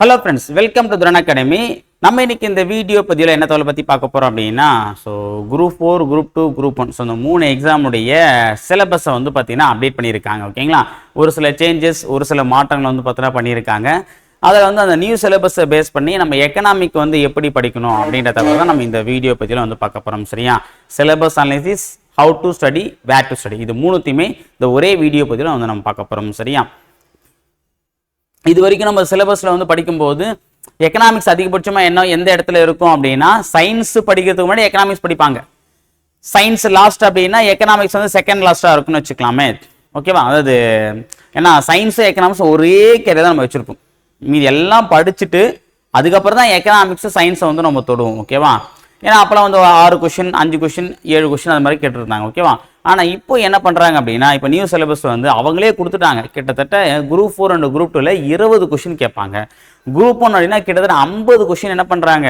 Hello friends welcome to Thuran academy நம்ம இன்னைக்கு இந்த வீடியோ பதிவில் என்ன தகவலை பற்றி பார்க்க போகிறோம் அப்படின்னா so group four group two group one so இந்த மூணு எக்ஸாமுடைய சிலபஸை வந்து பார்த்தீங்கன்னா அப்டேட் பண்ணியிருக்காங்க ஓகேங்களா ஒரு சில சேஞ்சஸ் ஒரு சில மாற்றங்கள் வந்து பார்த்தீங்கன்னா பண்ணியிருக்காங்க. அதில் வந்து அந்த நியூ சிலபஸை பேஸ் பண்ணி நம்ம எக்கனாமிக் வந்து எப்படி படிக்கணும் அப்படின்ற தகவல் தான் நம்ம இந்த வீடியோ பதிவில் வந்து பார்க்க போகிறோம் சரியா? Syllabus analysis how to study where to study இது மூணுத்தையுமே இந்த ஒரே வீடியோ பதிவில் வந்து நம்ம பார்க்க போகிறோம் சரியா? இது வரைக்கும் நம்ம சிலபஸில் வந்து படிக்கும்போது எக்கனாமிக்ஸ் அதிகபட்சமாக என்ன எந்த இடத்துல இருக்கும் அப்படின்னா சயின்ஸ் படிக்கிறதுக்கு முன்னாடி எக்கனாமிக்ஸ் படிப்பாங்க. சயின்ஸ் லாஸ்ட் அப்படின்னா எக்கனாமிக்ஸ் வந்து செகண்ட் லாஸ்ட்டாக இருக்கும்னு வச்சுக்கலாமே. ஓகேவா அதாவது ஏன்னா சயின்ஸு எக்கனாமிக்ஸ் ஒரே கேரியர் தான் நம்ம வச்சுருப்போம். மீதி எல்லாம் படிச்சுட்டு அதுக்கப்புறம் தான் எக்கனாமிக்ஸ் சயின்ஸை வந்து நம்ம தொடுவோம். ஓகேவா ஏன்னா அப்போலாம் வந்து ஆறு கொஷின் அஞ்சு கொஷின் ஏழு கொஷின் அது மாதிரி கேட்டுருந்தாங்க. ஓகேவா ஆனால் இப்போ என்ன பண்ணுறாங்க அப்படின்னா இப்போ நியூ சிலபஸ் வந்து அவங்களே கொடுத்துட்டாங்க. கிட்டத்தட்ட குரூப் ஃபோர் அண்ட் குரூப் டூவில் இருபது கொஷின் கேட்பாங்க. குரூப் ஒன் அப்படின்னா கிட்டத்தட்ட ஐம்பது கொஷின் என்ன பண்ணுறாங்க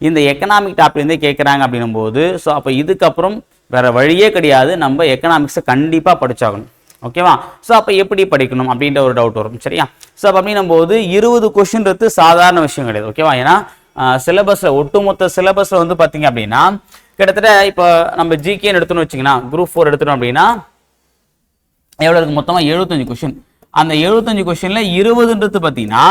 இந்த எக்கனாமிக் டாப்லேருந்தே கேட்குறாங்க அப்படின்னும் போது ஸோ அப்போ இதுக்கப்புறம் வேறு வழியே கிடையாது. நம்ம எக்கனாமிக்ஸை கண்டிப்பாக படிச்சாகணும். ஓகேவா ஸோ அப்போ எப்படி படிக்கணும் அப்படின்ற ஒரு டவுட் வரும். சரியா? ஸோ அப்போ அப்படின்னும் போது இருபது கொஷின்றது சாதாரண விஷயம் கிடையாது. ஓகேவா ஏன்னா சிலபஸில் ஒட்டுமொத்த சிலபஸில் வந்து பார்த்தீங்க அப்படின்னா கிட்டத்தட்ட இப்போ நம்ம ஜிகேன்னு எடுத்தோம்னு வச்சுங்கன்னா குரூப் ஃபோர் எடுத்துட்டோம் அப்படின்னா எவ்வளோ இருக்கு? மொத்தமாக எழுபத்தஞ்சு கொஷின் அந்த எழுபத்தஞ்சு கொஷினில் இருபதுன்றது பார்த்தீங்கன்னா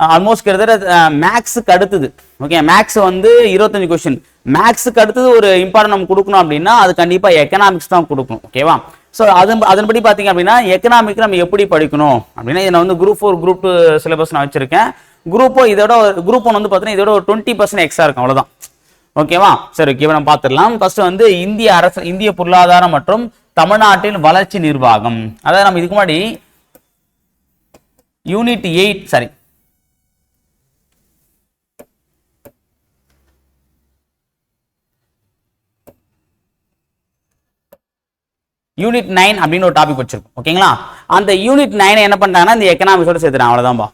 ஆல்மோஸ்ட் கிட்டத்தட்ட மேக்ஸுக்கு அடுத்தது. ஓகே மேக்ஸ் வந்து இருபத்தஞ்சு கொஷின் மேக்ஸுக்கு அடுத்தது ஒரு இம்பார்ட்டன் நம்ம கொடுக்கணும் அப்படின்னா அது கண்டிப்பாக எக்கனாமிக்ஸ் தான் கொடுக்கணும் ஓகேவா ஸோ அது அதன்படி பார்த்தீங்க அப்படின்னா எக்கனாமிக் நம்ம எப்படி படிக்கணும்? அப்படின்னா இதை வந்து group four group two syllabus நான் வச்சிருக்கேன். குரூப் இதோட குரூப் ஒன் வந்து பார்த்தீங்கன்னா இதோட ஒரு டுவெண்ட்டி பர்சன்ட் எக்ஸ்ட்ரா இருக்கும். அவ்வளோதான் ஓகேவா? சரி ஓகே நம்ம பார்த்துடலாம். ஃபர்ஸ்ட் வந்து இந்திய அரசு இந்திய பொருளாதாரம் மற்றும் தமிழ்நாட்டின் வளர்ச்சி நிர்வாகம். அதாவது நம்ம இதுக்கு முன்னாடி unit eight sorry unit nine அப்படின்னு ஒரு டாபிக் வச்சிருக்கோம். ஓகேங்களா அந்த யூனிட் நைனை என்ன பண்ணிட்டாங்கன்னா இந்த எக்கனாமிக்ஸோட சேர்த்துறாங்க அவ்வளோதான்பா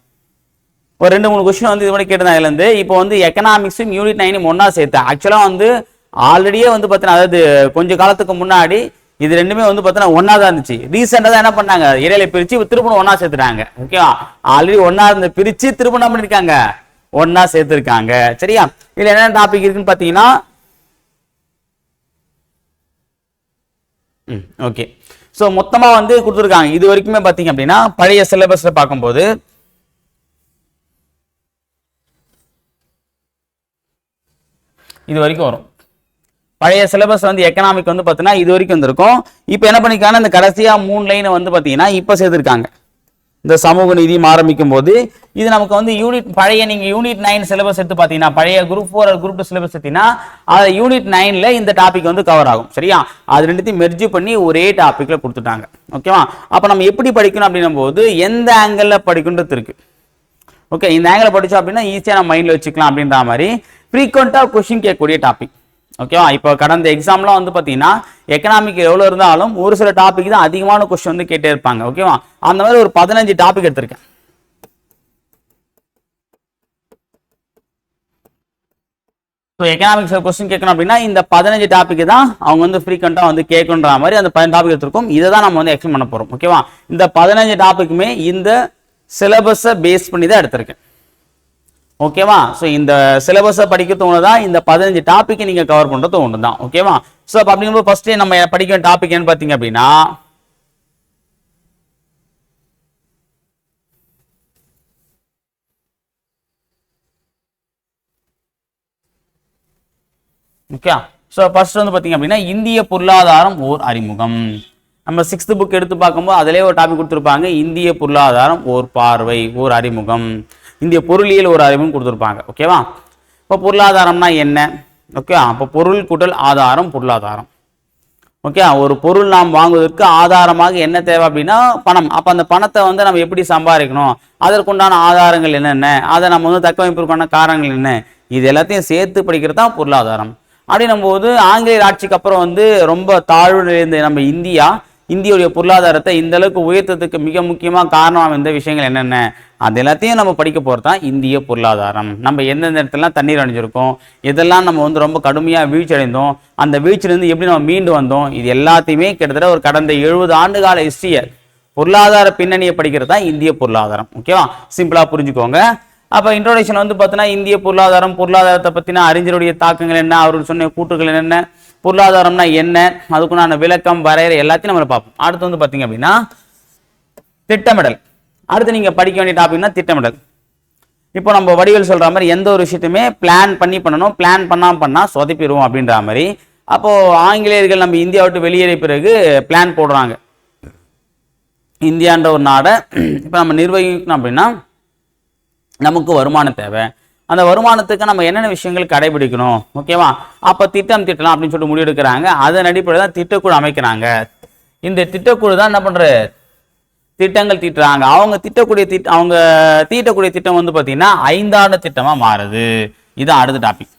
ஒரு ரெண்டு மூணு கொஸ்டின் வந்து இது மாதிரி கேட்டிருந்தாங்க இருந்து இப்போ வந்து எக்கனாமிக்ஸும் யூனிட் நைனும் ஒன்றா சேர்த்து. ஆக்சுவலாக வந்து ஆல்ரெடியே வந்து பார்த்தீங்கன்னா அதாவது கொஞ்சம் காலத்துக்கு முன்னாடி இது ரெண்டுமே வந்து பார்த்தீங்கன்னா ஒன்றா தான் இருந்துச்சு. ரீசெண்டாக தான் என்ன பண்ணாங்க? இடையில பிரித்து திருப்பணம் ஒன்றா சேர்த்துட்டாங்க. ஓகேவா ஆல்ரெடி ஒன்றா இருந்து பிரித்து திருப்பணம் பண்ணியிருக்காங்க ஒன்றா சேர்த்துருக்காங்க. சரியா? இதில் என்னென்ன டாபிக் இருக்குன்னு பார்த்தீங்கன்னா ம் ஓகே ஸோ மொத்தமாக வந்து கொடுத்துருக்காங்க. இது வரைக்குமே பார்த்தீங்க அப்படின்னா பழைய சிலபஸில் பார்க்கும்போது இது வரைக்கும் வரும். பழைய சிலபஸ் வந்து எக்கனாமிக் வந்து பார்த்தீங்கன்னா இது வரைக்கும் வந்திருக்கும். இப்போ என்ன பண்ணிருக்காங்கன்னா இந்த கடைசியாக மூணு லைனை வந்து பார்த்தீங்கன்னா இப்போ சேர்த்துருக்காங்க. இந்த சமூக நீதியும் ஆரம்பிக்கும் போது இது நமக்கு வந்து யூனிட் பழைய நீங்கள் யூனிட் நைன் சிலபஸ் எடுத்து பார்த்தீங்கன்னா பழைய group four group two syllabus எடுத்தீங்கன்னா அதை யூனிட் நைனில் இந்த டாபிக் வந்து கவர் ஆகும். சரியா? அது ரெண்டுத்தையும் மெர்ஜி பண்ணி ஒரே டாப்பிக்கில் கொடுத்துட்டாங்க. ஓகேவா அப்போ நம்ம எப்படி படிக்கணும் அப்படின்னும் போது எந்த ஆங்கிளில் படிக்கணுன்றது இருக்குது ஓகே இந்த ஆங்கிள் படிச்சோம் அப்படின்னா ஈஸியாக நம்ம மைண்டில் வச்சுக்கலாம் அப்படின்ற மாதிரி ஃப்ரீக்வெண்ட்டாக கொஷின் கேட்கக்கூடிய டாபிக் ஓகேவா இப்போ கடந்த எக்ஸாம்லாம் வந்து பார்த்தீங்கன்னா எக்கனாமிக் எவ்வளோ இருந்தாலும் ஒரு சில டாபிக் தான் அதிகமான கொஸ்டின் வந்து கேட்டே இருப்பாங்க. ஓகேவா அந்த மாதிரி ஒரு பதினஞ்சு டாபிக் எடுத்திருக்கேன். ஸோ எக்கனாமிக்ஸ் கொஸ்டின் கேட்கணும் அப்படின்னா இந்த பதினஞ்சு டாபிக் தான் அவங்க வந்து ஃப்ரீக்வெண்ட்டாக வந்து கேட்கணுன்ற மாதிரி அந்த பதினஞ்சு டாபிக் எடுத்திருக்கோம். இதை தான் நம்ம வந்து எக்ஸ்பிளைன் பண்ண போகிறோம் ஓகேவா இந்த பதினஞ்சு டாபிக்குமே இந்த சிலபஸை பேஸ் பண்ணி தான் எடுத்திருக்கேன். ஓகேவா ஸோ இந்த சிலபஸை படிக்கிறது ஒன்று தான் இந்த பதினஞ்சு டாப்பிக்கை நீங்கள் கவர் பண்ணுறது ஒன்று தான் ஓகேவா ஸோ அப்போ அப்படிங்கும்போது ஃபஸ்ட்டு நம்ம படிக்க வேண்டிய டாபிக் என்ன பார்த்தீங்க அப்படின்னா ஓகே ஸோ ஃபர்ஸ்ட் வந்து பார்த்தீங்க அப்படின்னா இந்திய பொருளாதாரம் ஓர் அறிமுகம். நம்ம சிக்ஸ்த்து புக் எடுத்து பார்க்கும்போது அதிலே ஒரு டாபிக் கொடுத்துருப்பாங்க இந்திய பொருளாதாரம் ஓர் பார்வை ஓர் அறிமுகம். இந்திய பொருளியல் ஒரு அறிமுகம் கொடுத்துருப்பாங்க ஓகேவா இப்போ பொருளாதாரம்னா என்ன? ஓகே அப்போ பொருள் கூட்டல் ஆதாரம் பொருளாதாரம். ஓகே ஒரு பொருள் நாம் வாங்குவதற்கு ஆதாரமாக என்ன தேவை அப்படின்னா பணம். அப்போ அந்த பணத்தை வந்து நம்ம எப்படி சம்பாதிக்கணும்? அதற்குண்டான ஆதாரங்கள் என்னென்ன? அதை நம்ம வந்து தக்கவைப்பிற்கான காரணங்கள் என்ன? இது எல்லாத்தையும் சேர்த்து படிக்கிறது தான் பொருளாதாரம். அப்படின்னும் போது ஆங்கிலேயர் ஆட்சிக்கு அப்புறம் வந்து ரொம்ப தாழ்வு நிறைந்த நம்ம இந்தியா இந்தியோடைய பொருளாதாரத்தை இந்த அளவுக்கு உயர்த்ததுக்கு மிக முக்கியமாக காரணம் இந்த விஷயங்கள் என்னென்ன? அது எல்லாத்தையும் நம்ம படிக்க போகிறது தான் இந்திய பொருளாதாரம். நம்ம எந்தெந்த இடத்துலலாம் தண்ணீர் அணிஞ்சிருக்கோம் எதெல்லாம் நம்ம வந்து ரொம்ப கடுமையாக வீழ்ச்சி அடைந்தோம் அந்த வீழ்ச்சியிலேருந்து எப்படி நம்ம மீண்டு வந்தோம் இது எல்லாத்தையுமே கிட்டத்தட்ட ஒரு கடந்த எழுபது ஆண்டு கால ஹிஸ்ட்ரியை பொருளாதார பின்னணியை படிக்கிறது தான் இந்திய பொருளாதாரம். ஓகேவா? சிம்பிளாக புரிஞ்சுக்கோங்க. அப்போ இன்ட்ரோடக்ஷன் வந்து பார்த்தோன்னா இந்திய பொருளாதாரம் பொருளாதாரத்தை பற்றின அறிஞருடைய தாக்கங்கள் என்ன அவர்கள் சொன்ன கூற்றுகள் என்னென்ன பொருளாதாரம்னா என்ன அதுக்குண்டான விளக்கம் வரையறை எல்லாத்தையும் நம்ம பார்ப்போம். அடுத்து வந்து பார்த்தீங்க அப்படின்னா திட்டமிடல். அடுத்து நீங்கள் படிக்க வேண்டிய டாபிக்னா திட்டமிடல். இப்போ நம்ம வடிவில் சொல்கிற மாதிரி எந்த ஒரு விஷயத்தையுமே பிளான் பண்ணி பண்ணணும் பிளான் பண்ணாம பண்ணால் சொதப்பிடுவோம் அப்படின்ற மாதிரி. அப்போது ஆங்கிலேயர்கள் நம்ம இந்தியா விட்டு வெளியேறிய பிறகு பிளான் போடுறாங்க. இந்தியான்ற ஒரு நாடை இப்போ நம்ம நிர்வகிக்கணும் அப்படின்னா நமக்கு வருமானம் தேவை. அந்த வருமானத்துக்கு நம்ம என்னென்ன விஷயங்கள் கடைபிடிக்கணும்? ஓகேவா? அப்போ திட்டம் திட்டலாம் அப்படின்னு சொல்லிட்டு முடிவெடுக்கிறாங்க. அதன் அடிப்படையில் தான் திட்டக்குழு அமைக்கிறாங்க. இந்த திட்டக்குழு தான் என்ன பண்ணுறது திட்டங்கள் தீட்டுறாங்க. அவங்க திட்டக்கூடிய திட்ட அவங்க தீட்டக்கூடிய திட்டம் வந்து பார்த்தீங்கன்னா ஐந்தாண்டு திட்டமாக மாறுது. இதுதான் அடுத்த டாபிக்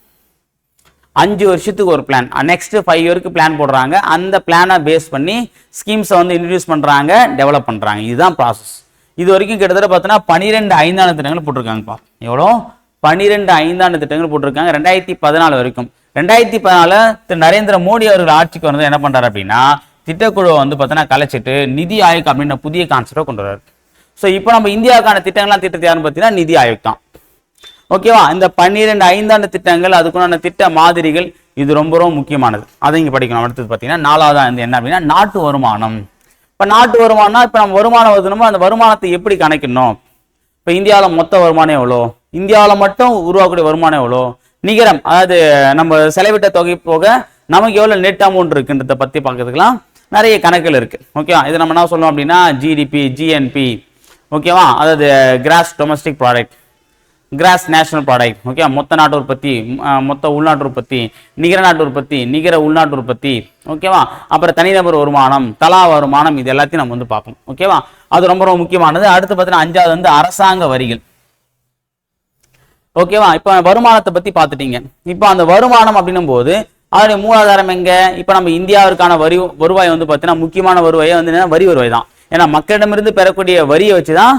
அஞ்சு வருஷத்துக்கு ஒரு பிளான் நெக்ஸ்ட் ஃபைவ் இயருக்கு பிளான் போடுறாங்க. அந்த பிளானை பேஸ் பண்ணி ஸ்கீம்ஸை வந்து இன்ட்ரடியூஸ் பண்ணுறாங்க டெவலப் பண்ணுறாங்க இதுதான் ப்ராசஸ் இது வரைக்கும் கிட்டத்தட்ட பார்த்தோன்னா பன்னிரெண்டு ஐந்தாண்டு திட்டங்கள் போட்டிருக்காங்கப்பா. எவ்வளோ? பன்னிரெண்டு ஐந்தாண்டு திட்டங்கள் போட்டிருக்காங்க. ரெண்டாயிரத்தி பதினாலு வரைக்கும். ரெண்டாயிரத்தி பதினாலு திரு நரேந்திர மோடி அவர்கள் ஆட்சிக்கு வந்து என்ன பண்ணுறாரு அப்படின்னா திட்டக்குழுவை வந்து பார்த்தோன்னா கலைச்சிட்டு நிதி ஆயோக் அப்படின்ற புதிய கான்செப்டை கொண்டு வர்றாரு. ஸோ இப்போ நம்ம இந்தியாவுக்கான திட்டங்கள்லாம் திட்டத்தை யாருன்னு பார்த்தீங்கன்னா நிதி ஆயோக் தான். ஓகேவா இந்த பன்னிரெண்டு ஐந்தாண்டு திட்டங்கள் அதுக்குண்டான திட்ட மாதிரிகள் இது ரொம்ப ரொம்ப முக்கியமானது. அதை இங்கே படிக்கணும். அடுத்தது பார்த்தீங்கன்னா நாலாவது என்ன அப்படின்னா நாட்டு வருமானம். இப்போ நாட்டு வருமானம்னா இப்போ நம்ம வருமானம் வருதுனமோ அந்த வருமானத்தை எப்படி கணக்கிடணும்? இப்போ இந்தியாவில் மொத்த வருமானம் எவ்வளோ? இந்தியாவில் மட்டும் உருவாக்கக்கூடிய வருமானம் எவ்வளோ? நிகரம் அதாவது நம்ம செலவிட்ட தொகை போக நமக்கு எவ்வளோ நெட் அமௌண்ட் இருக்குன்றத பற்றி பார்க்கறதுக்கெல்லாம் நிறைய கணக்கில் இருக்குது ஓகேவா இது நம்ம என்ன சொல்லுவோம் அப்படின்னா ஜிடிபி ஜிஎன்பி ஓகேவா அதாவது gross domestic product gross national product okay மொத்த நாட்டு உற்பத்தி மொத்த உள்நாட்டு உற்பத்தி நிகர நாட்டு உற்பத்தி நிகர உள்நாட்டு உற்பத்தி ஓகேவா அப்புறம் தனிநபர் வருமானம் தலா வருமானம் இது எல்லாத்தையும் நம்ம வந்து பார்ப்போம் ஓகேவா அது ரொம்ப ரொம்ப முக்கியமானது. அடுத்து பார்த்தீங்கன்னா அஞ்சாவது வந்து அரசாங்க வரிகள் ஓகேவா இப்போ வருமானத்தை பற்றி பார்த்துட்டீங்க. இப்போ அந்த வருமானம் அப்படின்னும் போது அதனுடைய மூலாதாரம் எங்கே? இப்போ நம்ம இந்தியாவிற்கான வரி வருவாய் வந்து பார்த்தீங்கன்னா முக்கியமான வருவாயை வந்து வரி வருவாய் தான். ஏன்னா மக்களிடமிருந்து பெறக்கூடிய வரியை வச்சு தான்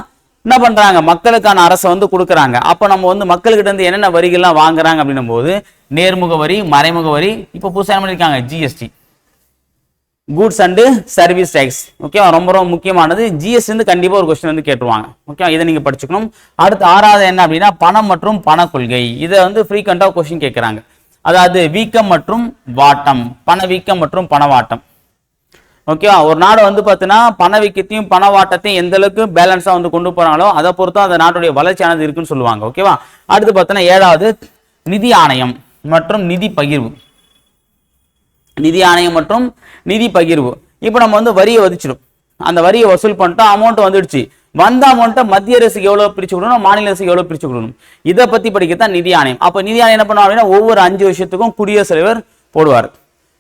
என்ன பண்ணுறாங்க மக்களுக்கான அரசை வந்து கொடுக்குறாங்க. அப்போ நம்ம வந்து மக்கள்கிட்ட இருந்து என்னென்ன வரிகள்லாம் வாங்குறாங்க அப்படின்னும் போது நேர்முக வரி மறைமுக வரி இப்போ புதுசாக என்ன பண்ணியிருக்காங்க GST goods and service tax ஓகேவா ரொம்ப ரொம்ப முக்கியமானது. ஜிஎஸ்டி வந்து கண்டிப்பாக ஒரு கொஸ்டின் வந்து கேட்டுருவாங்க. ஓகே இதை நீங்கள் படிச்சுக்கணும். அடுத்து ஆறாவது என்ன அப்படின்னா பணம் மற்றும் பண கொள்கை இதை வந்து ஃப்ரீக்வெண்ட்டாக கொஸ்டின் கேட்குறாங்க அதாவது வீக்கம் மற்றும் வாட்டம். பண வீக்கம் மற்றும் பணவாட்டம். ஓகேவா? ஒரு நாடு வந்து பார்த்தீங்கன்னா பண பணவாட்டத்தையும் எந்த அளவுக்கு பேலன்ஸாக வந்து கொண்டு போகிறாங்களோ அதை பொறுத்து அந்த நாட்டுடைய வளர்ச்சியானது இருக்குன்னு சொல்லுவாங்க. ஓகேவா? அடுத்து பார்த்தோன்னா ஏழாவது நிதி ஆணையம் மற்றும் நிதி பகிர்வு. நிதி ஆணையம் மற்றும் நிதி பகிர்வு. இப்போ நம்ம வந்து வரியை வதிச்சிடும் அந்த வரியை வசூல் பண்ணிட்டோம் அமௌண்ட் வந்துடுச்சு. வந்த அமௌண்ட்டை மத்திய அரசுக்கு எவ்வளோ பிரிச்சு கொடுக்கணும்? மாநில அரசுக்கு எவ்வளோ பிரித்து கொடுக்கணும்? இதை பற்றி படிக்கத்தான் நிதி ஆணையம். அப்போ நிதி ஆணையம் என்ன பண்ணுவாங்க அப்படின்னா ஒவ்வொரு அஞ்சு வருஷத்துக்கும் குடியரசுத் தலைவர் போடுவார்.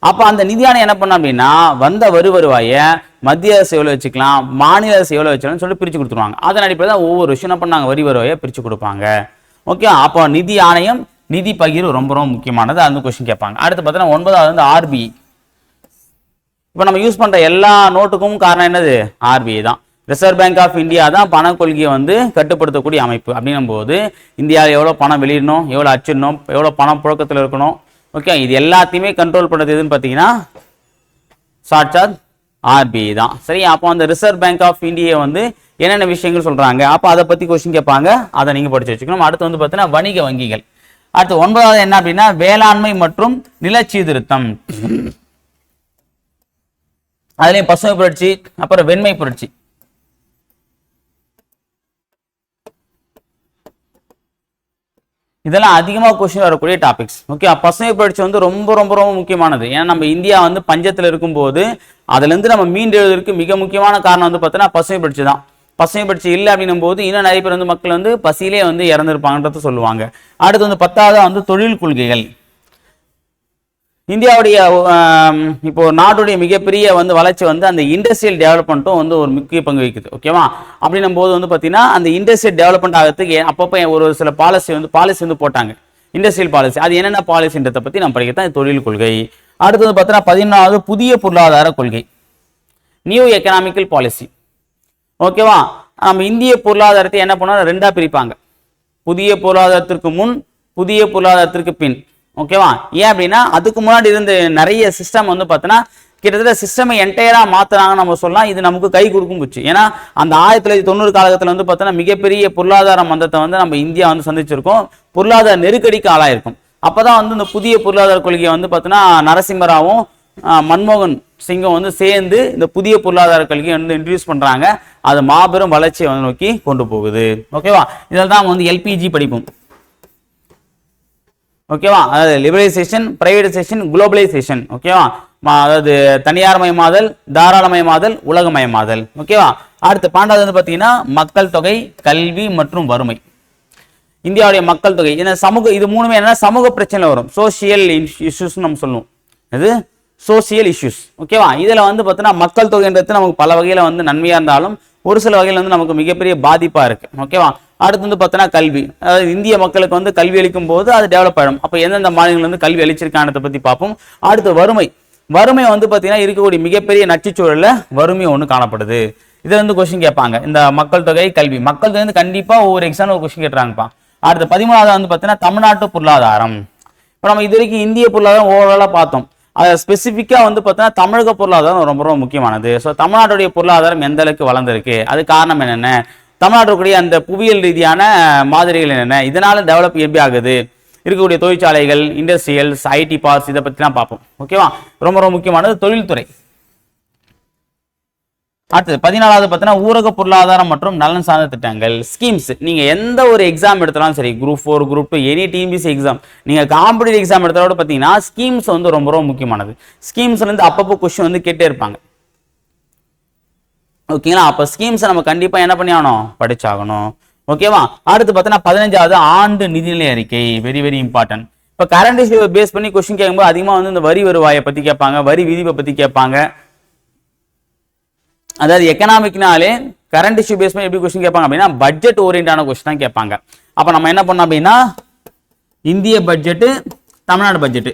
அப்போ அந்த நிதி ஆணையம் என்ன பண்ண அப்படின்னா வந்த வரி வருவாயை மத்திய அரசு எவ்வளோ வச்சுக்கலாம் மாநில அரசு எவ்வளோ வச்சுக்கலாம்னு சொல்லி பிரித்து கொடுத்துருவாங்க. அதன் அடிப்படையில் தான் ஒவ்வொரு விஷயம் என்ன பண்ணாங்க வரி வருவாயை பிரித்து கொடுப்பாங்க. ஓகே அப்போ நிதி ஆணையம் நிதி பகிர்வு ரொம்ப ரொம்ப முக்கியமானது. அந்த கொஸ்டின் கேட்பாங்க. அடுத்து பார்த்தீங்கன்னா ஒன்பதாவது வந்து ஆர்பிஐ இப்போ நம்ம யூஸ் பண்ணுற எல்லா நோட்டுக்கும் காரணம் என்னது? ஆர்பிஐ தான். ரிசர்வ் பேங்க் ஆஃப் இந்தியா தான் பண கொள்கையை வந்து கட்டுப்படுத்தக்கூடிய அமைப்பு. அப்படின்னும் போது இந்தியாவில் எவ்வளோ பணம் வெளியிடணும் எவ்வளோ அச்சிடணும் எவ்வளோ பணம் புழக்கத்தில் இருக்கணும் ஓகே இது எல்லாத்தையுமே கண்ட்ரோல் பண்ணுறது எதுன்னு பார்த்தீங்கன்னா சாட்சாத் ஆர்பிஐ தான். சரி அப்போ அந்த ரிசர்வ் பேங்க் ஆஃப் இந்தியா வந்து என்னென்ன விஷயங்கள் சொல்கிறாங்க அப்போ அதை பற்றி கொஸ்டின் கேட்பாங்க. அதை நீங்கள் படித்து வச்சுக்கணும். அடுத்து வந்து பார்த்தீங்கன்னா வணிக வங்கிகள். அடுத்து ஒன்பதாவது என்ன அப்படின்னா வேளாண்மை மற்றும் நிலச்சீர்திருத்தம். அதுலேயும் பசுமை புரட்சி அப்புறம் வெண்மை புரட்சி. இதெல்லாம் அதிகமாக கொஸ்டின் வரக்கூடிய டாபிக்ஸ் ஓகே பசுமை புரட்சி வந்து ரொம்ப ரொம்ப ரொம்ப முக்கியமானது. ஏன்னா நம்ம இந்தியா வந்து பஞ்சத்தில் இருக்கும்போது அதுலேருந்து நம்ம மீண்டெழுவதற்கு மிக முக்கியமான காரணம் வந்து பார்த்தோன்னா பசுமை புரட்சி தான். பசுமை புரட்சி இல்லை அப்படின்னும் போது இன்னும் நிறைய பேர் வந்து மக்கள் வந்து பசியிலே வந்து இறந்துருப்பாங்கன்றத சொல்லுவாங்க. அடுத்து வந்து பத்தாவது வந்து தொழில் கொள்கைகள். இந்தியாவுடைய இப்போ நாட்டுடைய மிகப்பெரிய வந்து வளர்ச்சி வந்து அந்த இண்டஸ்ட்ரியல் டெவலப்மெண்ட்டும் வந்து ஒரு முக்கிய பங்கு வகிக்குது ஓகேவா அப்படின்னும் போது வந்து பார்த்தீங்கன்னா அந்த இண்டஸ்ட்ரியல் டெவலப்மெண்ட் ஆகிறதுக்கு அப்பப்போ ஒரு சில பாலிசி வந்து பாலிசி வந்து போட்டாங்க. இண்டஸ்ட்ரியல் பாலிசி அது என்னென்ன பாலிசின்றதை பற்றி நம்ம படிக்கத்தான் தொழில் கொள்கை. அடுத்தது பார்த்தீங்கன்னா பதினொன்றாவது புதிய பொருளாதார கொள்கை. நியூ எக்கனாமிக்கல் பாலிசி ஓகேவா நம்ம இந்திய பொருளாதாரத்தை என்ன பண்ணால் ரெண்டாக பிரிப்பாங்க. புதிய பொருளாதாரத்திற்கு முன் புதிய பொருளாதாரத்திற்கு பின். ஓகேவா? ஏன் அப்படின்னா அதுக்கு முன்னாடி இருந்து நிறைய சிஸ்டம் வந்து பார்த்தோன்னா கிட்டத்தட்ட சிஸ்டமை என்டையராக மாத்துறாங்கன்னு நம்ம சொல்லலாம். இது நமக்கு கை கொடுக்கும் போச்சு. ஏன்னா அந்த ஆயிரத்தி தொள்ளாயிரத்தி தொண்ணூறு காலகட்டத்தில் வந்து பார்த்தோன்னா மிகப்பெரிய பொருளாதார மந்தத்தை வந்து நம்ம இந்தியா வந்து சந்திச்சிருக்கோம். பொருளாதார நெருக்கடிக்கு ஆளாயிருக்கும். அப்போ தான் வந்து இந்த புதிய பொருளாதார கொள்கையை வந்து பார்த்தோன்னா நரசிம்மராவும் மன்மோகன் சிங்கம் வந்து சேர்ந்து இந்த புதிய பொருளாதார கல்வியை வந்து இன்ட்ரடியூஸ் பண்ணுறாங்க அது மாபெரும் வளர்ச்சியை வந்து நோக்கி கொண்டு போகுது. ஓகேவா? இதில் தான் வந்து எல்பிஜி படிப்போம். ஓகேவா? அதாவது லிபரலைசேஷன் பிரைவேடைசேஷன் குளோபலைசேஷன் ஓகேவா? ம- அதாவது தனியார்மயமாதல் தாராளமயமாதல் உலகமயமாதல். ஓகேவா? அடுத்து பன்னெண்டாவது வந்து பார்த்தீங்கன்னா மக்கள் தொகை கல்வி மற்றும் வறுமை. இந்தியாவுடைய மக்கள் தொகை. ஏன்னா சமூக இது மூணுமே என்னன்னா சமூக பிரச்சனை வரும். சோசியல் இஷ்யூஸ் நம்ம சொல்லுவோம். இது சோசியல் இஷ்யூஸ் ஓகேவா? இதில் வந்து பார்த்தீங்கன்னா மக்கள் தொகைன்றது நமக்கு பல வகையில் வந்து நன்மையாக இருந்தாலும் ஒரு சில வகையில் வந்து நமக்கு மிகப்பெரிய பாதிப்பாக இருக்கு. ஓகேவா அடுத்து வந்து பார்த்தோன்னா கல்வி. அதாவது இந்திய மக்களுக்கு வந்து கல்வி அளிக்கும் போது அது டெவலப் ஆகிடும் அப்போ எந்தெந்த மாநிலங்கள் வந்து கல்வி அளிச்சிருக்கானதை பற்றி பார்ப்போம் அடுத்து வறுமை. வறுமை வந்து பார்த்தீங்கன்னா இருக்கக்கூடிய மிகப்பெரிய நச்சுச்சூழலில் வறுமை ஒன்று காணப்படுது. இதில் வந்து கொஸ்டின் கேட்பாங்க. இந்த மக்கள் தொகை கல்வி. மக்கள் தொகை வந்து கண்டிப்பாக ஒவ்வொரு எக்ஸாம் ஒரு கொஸ்டின் கேட்டுறாங்கப்பா அடுத்து பதிமூணாவது வந்து பார்த்தீங்கன்னா தமிழ்நாட்டு பொருளாதாரம். இப்போ நம்ம இது வரைக்கும் இந்திய பொருளாதாரம் ஓவராலாக பார்த்தோம். அதை ஸ்பெசிஃபிக்காக வந்து பார்த்தோன்னா தமிழக பொருளாதாரம் ரொம்ப ரொம்ப முக்கியமானது. ஸோ தமிழ்நாட்டுடைய பொருளாதாரம் எந்த அளவுக்கு வளர்ந்துருக்கு? அது காரணம் என்னென்ன? தமிழ்நாட்டுடைய அந்த புவியியல் ரீதியான மாதிரிகள் என்னென்ன? இதனால் டெவலப் எப்படி ஆகுது? இருக்கக்கூடிய தொழிற்சாலைகள் இண்டஸ்ட்ரியல்ஸ் ஐடி பார்க்ஸ் இதை பற்றிலாம் பார்ப்போம். ஓகேவா ரொம்ப ரொம்ப முக்கியமானது தொழில்துறை. அடுத்தது பதினாலாவது பார்த்தீங்கன்னா ஊரக பொருளாதாரம் மற்றும் நலன் சார்ந்த திட்டங்கள் ஸ்கீம்ஸ் நீங்கள் எந்த ஒரு எக்ஸாம் எடுத்தாலும் சரி group four group two any TNPSC exam நீங்கள் காம்படிட்டிவ் எக்ஸாம் எடுத்தாலும் பார்த்தீங்கன்னா ஸ்கீம்ஸ் வந்து ரொம்ப ரொம்ப முக்கியமானது. ஸ்கீம்ஸ்லேருந்து அப்பப்போ கொஸ்டின் வந்து கேட்டே இருப்பாங்க. ஓகேங்களா அப்போ ஸ்கீம்ஸை நம்ம கண்டிப்பாக என்ன பண்ணி ஆகணும்? படிச்சாகணும். ஓகேவா அடுத்து பார்த்தீங்கன்னா பதினஞ்சாவது ஆண்டு நிதிநிலை அறிக்கை வெரி வெரி இம்பார்ட்டன்ட் இப்போ கரண்ட் இஷ்யூவை பேஸ் பண்ணி கொஸ்டின் கேட்கும்போது அதிகமாக வந்து இந்த வரி வருவாயை பற்றி கேட்பாங்க வரி விதிப்பை பற்றி கேட்பாங்க. அதாவது எக்கனாமிக்னாலே கரண்ட் இஷ்யூ பேஸ் பண்ணி எப்படி கொஸ்டின் கேட்பாங்க அப்படின்னா பட்ஜெட் ஓரியன்டான கொஸ்டின் தான் கேட்பாங்க. அப்போ நம்ம என்ன பண்ணோம் அப்படின்னா இந்திய பட்ஜெட்டு தமிழ்நாடு பட்ஜெட்டு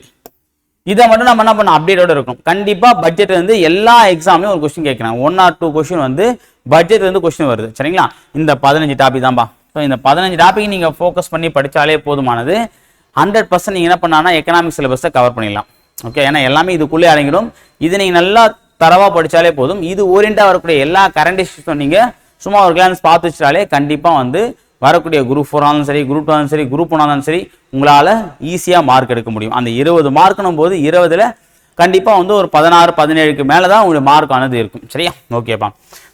இதை மட்டும் நம்ம என்ன பண்ணோம் அப்டேட்டோட இருக்கும் கண்டிப்பாக பட்ஜெட் வந்து எல்லா எக்ஸாம்லையும் ஒரு கொஸ்டின் கேட்குறாங்க ஒன் ஆர் டூ கொஸ்டின் வந்து பட்ஜெட் வந்து கொஸ்டின் வருது. சரிங்களா? இந்த பதினஞ்சு டாபிக் தான்பா. ஸோ இந்த பதினஞ்சு டாபிக் நீங்கள் ஃபோக்கஸ் பண்ணி படித்தாலே போதுமானது. ஹண்ட்ரட் பர்சன்ட் நீங்கள் என்ன பண்ணான்னா எக்கனாமிக் சிலபஸை கவர் பண்ணிடலாம். ஓகே ஏன்னா எல்லாமே இதுக்குள்ளே அடங்கிடும். இது நீங்கள் நல்லா தரவா படிச்சாலே போதும். இது ஓரியண்டா வரக்கூடிய எல்லா கரண்ட் இஷ்யூஸும் நீங்க சும்மா ஒரு கிளான்ஸ் பார்த்து வச்சாலே கண்டிப்பா வந்து வரக்கூடிய குரூப் ஃபோர் ஆனாலும் சரி குரூப் டூ ஆனாலும் சரி குரூப் ஒன் ஆனாலும் சரி உங்களால ஈஸியா மார்க் எடுக்க முடியும். அந்த இருபது மார்க்னும் போது இருபதுல கண்டிப்பா வந்து ஒரு பதினாறு பதினேழுக்கு மேலே தான் உங்களுக்கு மார்க் ஆனது இருக்கும். சரியா? ஓகேப்பா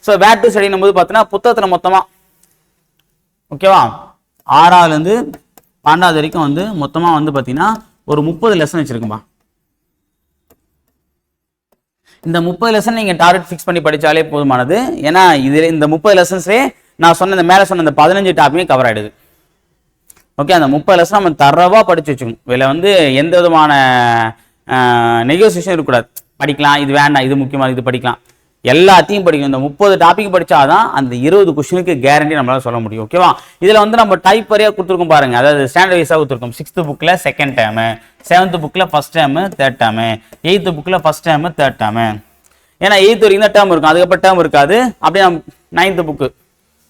ஸோ வேட் டு ஸ்டடினும் போது பார்த்தீங்கன்னா புத்தகத்துல மொத்தமா. ஓகேவா ஆறாவதுலேருந்து பன்னெண்டாவது வரைக்கும் வந்து மொத்தமாக வந்து பார்த்தீங்கன்னா ஒரு முப்பது லெசன் வச்சுருக்கும்பா. இந்த முப்பது லெசன் நீங்கள் டார்கெட் ஃபிக்ஸ் பண்ணி படித்தாலே போதுமானது. ஏன்னா இதில் இந்த முப்பது லெசன்ஸ்லேயே நான் சொன்ன இந்த மேலே சொன்ன இந்த பதினஞ்சு டாப்பிமே கவர் ஆயிடுது. ஓகே அந்த முப்பது லெசன் நம்ம தரவா படிச்சு வச்சுக்கணும். இதில் வந்து எந்த விதமான நெகோசியேஷன் இருக்கக்கூடாது. படிக்கலாம் இது வேண்டாம் இது முக்கியமாக இது படிக்கலாம். எல்லாத்தையும் படிக்கணும். இந்த முப்பது டாபிக் படித்தாதான் அந்த இருபது கொஸ்டினுக்கு கேரண்டி நம்மளால சொல்ல முடியும் ஓகேவா இதில் வந்து நம்ம டைப் வரையா கொடுத்துருக்கோம் பாருங்க. அதாவது ஸ்டாண்டர்ட் வைஸாக கொடுத்துருக்கோம். சிக்ஸ்த்து புக்கில் செகண்ட் டேமு செவன்த்து புக்கில் first term third term eighth புக்கில் ஃபர்ஸ்ட் டேமு தேர்ட் டேமு ஏன்னா எயித்து வரைக்கும் தான் டேர்ம் இருக்கும். அதுக்கப்புறம் டேர்ம் இருக்காது. அப்படியே நைன்த்து புக்கு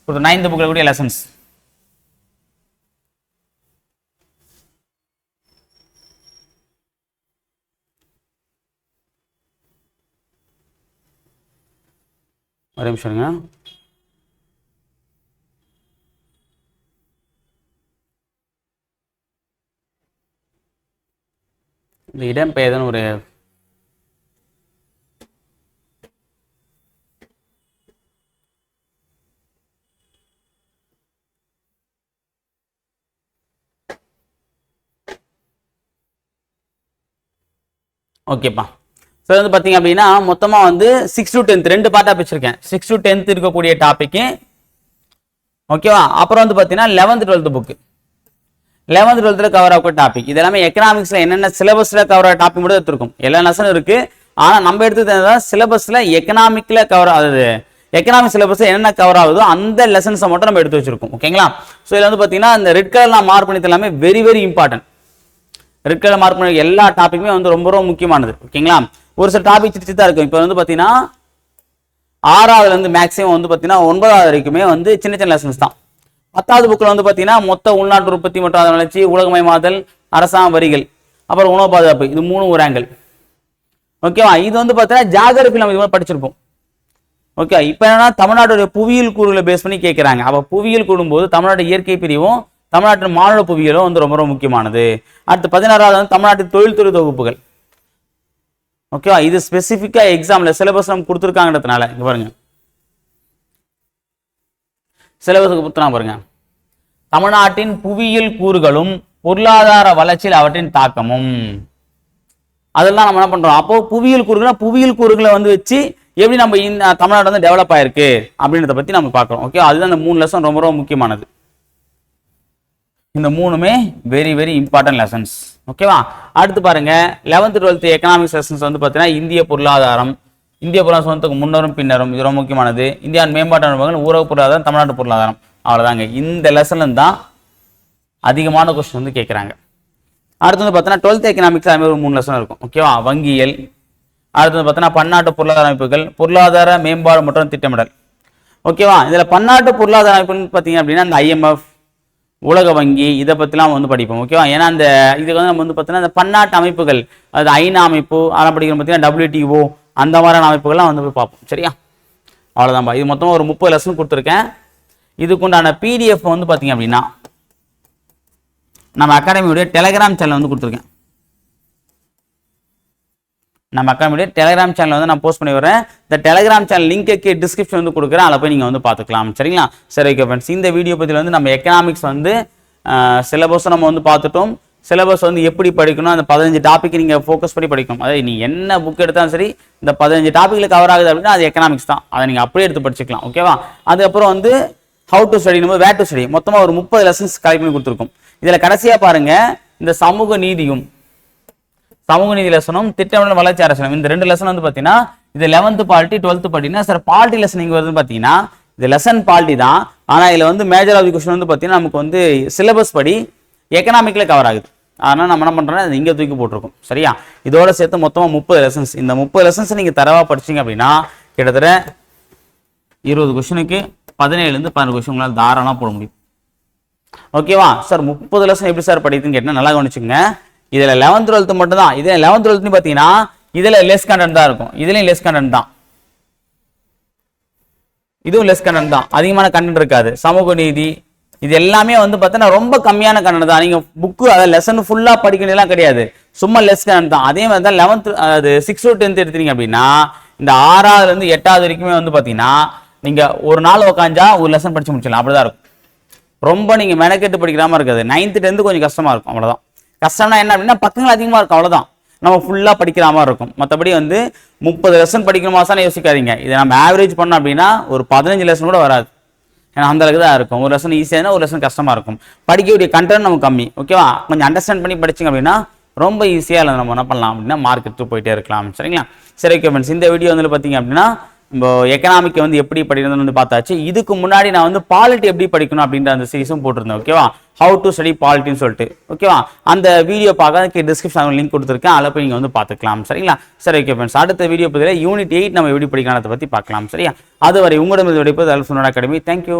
கொடுத்து நைன்த்து புக்கில் கூடிய லெசன்ஸ் ஒரு நிமிஷம் இருங்க. இந்த இடம்பெயர்தல் ஒரு ஓகேப்பா. ஸோ வந்து பார்த்தீங்க அப்படின்னா மொத்தமாக வந்து சிக்ஸ் டு டென்த் ரெண்டு பார்ட்டாக பிரிச்சிருக்கேன் சிக்ஸ் டு டென்த் இருக்கக்கூடிய டாப்பிக்கு ஓகேவா அப்புறம் வந்து பார்த்தீங்கன்னா லெவன்த் டுவெல்த் புக்கு லெவன்த் டுவெல்த்தில் கவர் ஆகக்கூடிய டாபிக் இது எல்லாமே எக்கனாமிக்ஸில் என்னென்ன சிலபஸில் கவர் ஆகிற டாபிக் மட்டும் எடுத்துருக்கும். எல்லா லெசனும் இருக்குது ஆனால் நம்ம எடுத்தது சிலபஸில் எக்கனாமிக்கில் கவர் ஆகுது எக்கனாமிக் சிலபஸ் என்னென்ன கவர் ஆகுதோ அந்த லெசன்ஸை மட்டும் நம்ம எடுத்து வச்சிருக்கோம். ஓகேங்களா ஸோ இதில் வந்து பார்த்தீங்கன்னா இந்த ரெட் கலர் நான் மார்க் பண்ணி எல்லாமே very very important red colour mark பண்ண எல்லா டாப்பிக்குமே வந்து ரொம்ப ரொம்ப முக்கியமானது. ஓகேங்களா ஒரு சில டாபிக் சிரிச்சு தான் இருக்கும். இப்போ வந்து பார்த்தீங்கன்னா ஆறாவதுலேருந்து மேக்ஸிமம் வந்து பார்த்தீங்கன்னா ஒன்பதாவது வரைக்குமே வந்து சின்ன சின்ன லெசன்ஸ் தான். பத்தாவது புக்கில் வந்து பார்த்தீங்கன்னா மொத்த உள்நாட்டு உற்பத்தி மற்றும் அதன் வளர்ச்சி உலகமயமாதல் அரசாங்க வரிகள் அப்புறம் உணவு பாதுகாப்பு. இது மூணு ஒரு ஆங்கிள் ஓகேவா இது வந்து பார்த்தீங்கன்னா ஜாகிரபி நம்ம இது மாதிரி படிச்சிருப்போம். ஓகே இப்போ என்னன்னா தமிழ்நாட்டுடைய புவியியல் கூறுகளை பேஸ் பண்ணி கேட்குறாங்க அப்போ புவியியல் கூடும்போது தமிழ்நாட்டு இயற்கை பிரிவும் தமிழ்நாட்டின் மாநில புவியியலும் வந்து ரொம்ப ரொம்ப முக்கியமானது. அடுத்து பதினாறாவது வந்து தமிழ்நாட்டின் தொழில்துறை தொகுப்புகள். ஓகேவா இது ஸ்பெசிஃபிக்காக எக்ஸாமில் சிலபஸ் நம்ம கொடுத்துருக்காங்கன்றதுனால இங்கே பாருங்க. சிலபஸுக்கு கொடுத்துனா பாருங்க. தமிழ்நாட்டின் புவியியல் கூறுகளும் பொருளாதார வளர்ச்சியில் அவற்றின் தாக்கமும். அதெல்லாம் நம்ம என்ன பண்றோம்? அப்போ புவியியல் கூறுகள் புவியியல் கூறுகளை வந்து வச்சு எப்படி நம்ம இந்த தமிழ்நாடு வந்து டெவலப் ஆயிருக்கு? அப்படின்றத பத்தி நம்ம பார்க்குறோம். ஓகே அதுதான் அந்த மூணு லெசன் ரொம்ப ரொம்ப முக்கியமானது. இந்த மூணுமே வெரி வெரி இம்பார்ட்டன்ட் லெசன்ஸ் ஓகேவா அடுத்து பாருங்க லெவன்த் டுவெல்த் எக்கனாமிக்ஸ் லெசன்ஸ் வந்து பார்த்தீங்கன்னா இந்திய பொருளாதாரம் இந்திய பொருளாதாரம் முன்னரும் பின்னரும் இது ரொம்ப முக்கியமானது. இந்தியாவின் மேம்பாட்டு அனுபவங்கள் ஊரக பொருளாதாரம் தமிழ்நாட்டு பொருளாதாரம். அவ்வளோதாங்க இந்த லெசன்ல தான் அதிகமான கொஸ்டின் வந்து கேட்குறாங்க அடுத்து வந்து பார்த்தீங்கன்னா டுவெல்த் எக்கனாமிக்ஸ் அது மாதிரி ஒரு மூணு லெசன் இருக்கும். ஓகேவா வங்கியல் அடுத்து வந்து பார்த்தீங்கன்னா பன்னாட்டு பொருளாதார அமைப்புகள் பொருளாதார மேம்பாடு மற்றும் திட்டமிடல். ஓகேவா இதில் பன்னாட்டு பொருளாதார அமைப்புன்னு பார்த்தீங்க அப்படின்னா இந்த ஐஎம்எஃப் உலக வங்கி இதை பற்றிலாம் வந்து படிப்போம் ஓகேவா ஏன்னா அந்த இதுக்கு வந்து நம்ம வந்து பார்த்தீங்கன்னா அந்த பன்னாட்டு அமைப்புகள் அது ஐநா அமைப்பு அதெல்லாம் படிக்கிற பார்த்தீங்கன்னா டபிள்யூடிஓ அந்த மாதிரியான அமைப்புகள்லாம் வந்து போய் பார்ப்போம் சரியா? அவ்வளோதான்பா இது மொத்தமாக ஒரு முப்பது லெசன் கொடுத்துருக்கேன். இதுக்குண்டான பிடிஎஃப் வந்து பார்த்தீங்க அப்படின்னா நம்ம அகாடமியுடைய டெலகிராம் சேனல் வந்து கொடுத்துருக்கேன். நம்ம அகாடமியுடைய டெலிகிராம் சேனல் வந்து நான் போஸ்ட் பண்ணி வரேன் இந்த டெலிகிராம் சேனல் லிங்க்கு டிஸ்கிரிப்ஷன் வந்து கொடுக்குறேன். அதில் போய் நீங்கள் வந்து பார்த்துக்கலாம். சரிங்களா? சரி ஓகே ஃப்ரெண்ட்ஸ் இந்த வீடியோ பற்றியில் வந்து நம்ம எக்கனாமிக்ஸ் வந்து சிலபஸும் நம்ம வந்து பார்த்துட்டோம். சிலபஸ் வந்து எப்படி படிக்கணும்? அந்த பதினஞ்சு டாபிக் நீங்கள் ஃபோக்கஸ் பண்ணி படிக்கணும். அதாவது நீ என்ன புக் எடுத்தாலும் சரி இந்த பதினஞ்சு டாப்பிக்கில் கவர் ஆகுது அப்படின்னா அது எக்கனாமிக்ஸ் தான். அதை நீங்கள் அப்படியே எடுத்து படிச்சுக்கலாம். ஓகேவா அதுக்கப்புறம் வந்து ஹவு டு ஸ்டடி நம்ம வேட் டு ஸ்டடி மொத்தமாக ஒரு முப்பது லெசன்ஸ் கலெக்ட் பண்ணி கொடுத்துருக்கோம். இதில் கடைசியாக பாருங்கள் இந்த சமூக நீதியும் சமூக நீதி லெசனும் திட்டமிடல் வளர்ச்சி அரசனும் இந்த ரெண்டு லெசன் வந்து பார்த்தீங்கன்னா இது லெவன்த்து பாலிட்டி டுவெல்த்து பாலிட்டினா சார் பாலிட்டி லெசன் இங்கே வருதுன்னு பார்த்தீங்கன்னா இது லெசன் பாலிட்டி தான். ஆனால் இதில் வந்து மேஜர் ஆஃப் தி கொஸ்டின் வந்து பார்த்தீங்கன்னா நமக்கு வந்து சிலபஸ் படி எக்கனாமிக்கில் கவர் ஆகுது. அதனால் நம்ம என்ன பண்ணுறோம்னா இங்கே தூக்கி போட்டிருக்கோம். சரியா? இதோட சேர்த்து மொத்தமாக முப்பது லெசன்ஸ் இந்த முப்பது லெசன்ஸ் நீங்கள் தரவாக படிச்சீங்க அப்படின்னா கிட்டத்தட்ட இருபது கொஷனுக்கு பதினேழுலேருந்து பன்னெண்டு கொஷின் உங்களால் தாராளமாக போட முடியும். ஓகேவா சார் முப்பது லெசன் எப்படி சார் படிக்குதுன்னு கேட்டால் நல்லா கவனிச்சுங்க இதில் லெவன்த் டுவெல்த்து மட்டும் தான் இதில் லெவன்த் டுவெல்த்னு பார்த்தீங்கன்னா இதில் லெஸ் கண்டென்ட் தான் இருக்கும். இதுலேயும் லெஸ் கண்டென்ட் தான். இதுவும் லெஸ் கண்டென்ட் தான். அதிகமான கண்டென்ட் இருக்காது. சமூக நீதி இது எல்லாமே வந்து பார்த்தீங்கன்னா ரொம்ப கம்மியான கண்டென்ட் தான். நீங்கள் புக்கு அதை லெசன் ஃபுல்லாக படிக்கணும்லாம் கிடையாது. சும்மா லெஸ் கண்டென்ட் தான். அதே மாதிரி தான் லெவன்த் அது சிக்ஸ் டு டென்த் எடுத்தீங்க அப்படின்னா இந்த ஆறாவதுலேருந்து எட்டாவது வரைக்குமே வந்து பார்த்தீங்கன்னா நீங்கள் ஒரு நாள் உக்காஞ்சா ஒரு லெசன் படித்து முடிச்சிடலாம். அப்படிதான் இருக்கும். ரொம்ப நீங்கள் மெனக்கெட்டு படிக்கிற மாதிரி இருக்காது. நைன்த்து டென்த்து கொஞ்சம் கஷ்டமாக இருக்கும். அவ்வளோதான் கஷ்டம்னா என்ன அப்படின்னா பக்கங்கள் அதிகமாக இருக்கும் அவ்வளோதான் நம்ம ஃபுல்லாக படிக்கிற மாதிரி இருக்கும். மற்றபடி வந்து முப்பது லெசன் படிக்கணுமா தான் யோசிக்காதீங்க. இதை நம்ம ஆவரேஜ் பண்ணோம் அப்படின்னா ஒரு பதினஞ்சு லெசன் கூட வராது. ஏன்னா அந்த அளவுக்கு தான் இருக்கும். ஒரு லெசன் ஈஸியாக ஒரு லெசன் கஷ்டமாக இருக்கும். படிக்கக்கூடிய கண்டென்ட் நமக்கு கம்மி. ஓகேவா கொஞ்சம் அண்டர்ஸ்டாண்ட் பண்ணி படிச்சிங்க அப்படின்னா ரொம்ப ஈஸியாக இல்லை நம்ம என்ன பண்ணலாம் அப்படின்னா மார்க் எடுத்து போயிட்டே இருக்கலாம். சரிங்களா? சரி ஓகே ஃப்ரெண்ட்ஸ் இந்த வீடியோ வந்து பார்த்தீங்க அப்படின்னா இப்போ எக்கனாமிக் வந்து எப்படி படிக்கிறதுன்னு வந்து பார்த்தாச்சு. இதுக்கு முன்னாடி நான் வந்து பாலிட்டி எப்படி படிக்கணும் அப்படின்ற அந்த சீரிஸும் போட்டிருந்தேன் ஓகேவா ஹவு டு ஸ்டடி பாலிட்டின்னு சொல்லிட்டு ஓகேவா அந்த வீடியோ பார்க்க டிஸ்கிரிப்ஷன் லிங்க் கொடுத்துருக்கேன். அதில் போய் நீங்கள் வந்து பார்த்துக்கலாம் சரிங்களா? சரி ஓகே ஃப்ரெண்ட்ஸ் அடுத்த வீடியோ பதில் யூனிட் எயிட் நம்ம எப்படி படிக்கலாம்னு பற்றி பார்க்கலாம் சரியா? அதுவரை உங்களிடம் விடைப்பது அல்ஃபனோட அகாடமி தேங்க்யூ